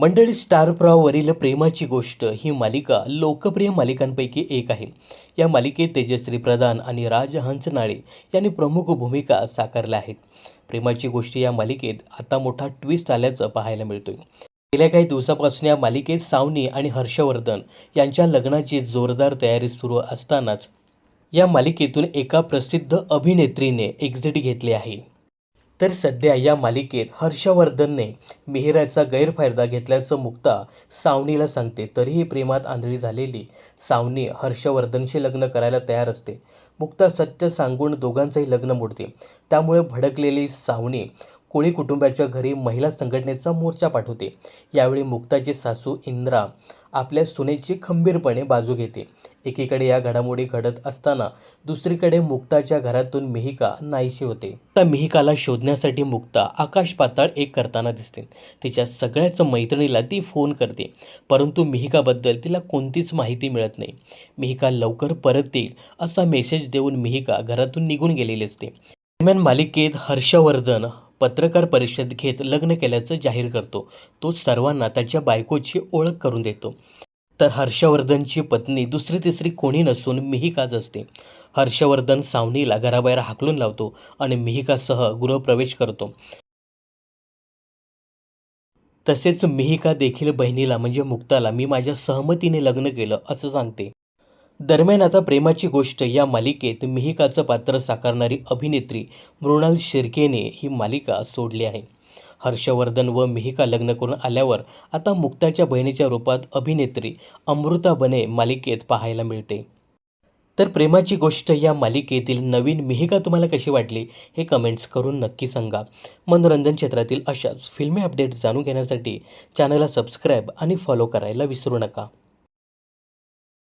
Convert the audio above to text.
मंडळी स्टार प्रवाहवरील प्रेमाची गोष्ट ही मालिका लोकप्रिय मालिकांपैकी एक आहे. या मालिकेत तेजश्री प्रधान आणि राज हंसनाळे यांनी प्रमुख भूमिका साकारल्या आहेत. प्रेमाची गोष्ट या मालिकेत आता मोठा ट्विस्ट आल्याचं पाहायला मिळतोय. गेल्या काही दिवसापासून या मालिकेत सावनी आणि हर्षवर्धन यांच्या लग्नाची जोरदार तयारी सुरू असतानाच या मालिकेतून एका प्रसिद्ध अभिनेत्रीने एक्झिट घेतली आहे. तर सध्या या मालिकेत हर्षवर्धनने मिहिराचा गैरफायदा घेतल्याचं मुक्ता सावनीला सांगते. तरीही प्रेमात आंधळी झालेली सावनी हर्षवर्धनशी लग्न करायला तयार असते. मुक्ता सत्य सांगून दोघांचंही लग्न मोडते. त्यामुळे भडकलेली सावनी कोळी कुटुंबाच्या घरी महिला संघटनेचा मोर्चा पाठवते. यावेळी मुक्ताची सासू इंद्रा आपल्या सुनेची खंबीरपणे बाजू घेते. एकीकडे या घडामोडी घडत असताना दुसरीकडे मुक्ताच्या घरातून मिहिका नाहीशी होते. तर मिहिकाला शोधण्यासाठी मुक्ता आकाश पाताळ एक करताना दिसते. तिच्या सगळ्याच मैत्रिणीला ती फोन करते परंतु मिहिकाबद्दल तिला कोणतीच माहिती मिळत नाही. मिहिका लवकर परत येईल असा मेसेज देऊन मिहिका घरातून निघून गेलेली असते. दरम्यान मालिकेत हर्षवर्धन पत्रकार परिषद घेत लग्न केल्याचं जाहीर करतो. तो सर्वांना त्याच्या बायकोची ओळख करून देतो. तर हर्षवर्धनची पत्नी दुसरी तिसरी कोणी नसून मिहिकाच असते. हर्षवर्धन सावनीला घराबाहेर हाकलून लावतो आणि मिहिकासह गृहप्रवेश करतो. तसेच मिहिका देखील बहिणीला म्हणजे मुक्ताला मी माझ्या सहमतीने लग्न केलं असं सांगते. दरम्यान आता प्रेमाची गोष्ट या मालिकेत मिहिकाचं पात्र साकारणारी अभिनेत्री मृणाल शिर्केने ही मालिका सोडली आहे. हर्षवर्धन व मिहिका लग्न करून आल्यावर आता मुक्ताच्या बहिणीच्या रूपात अभिनेत्री अमृता बने मालिकेत पाहायला मिळते. तर प्रेमाची गोष्ट या मालिकेतील नवीन मिहिका तुम्हाला कशी वाटली हे कमेंट्स करून नक्की सांगा. मनोरंजन क्षेत्रातील अशाच फिल्मी अपडेट्स जाणून घेण्यासाठी चॅनलला सबस्क्राईब आणि फॉलो करायला विसरू नका.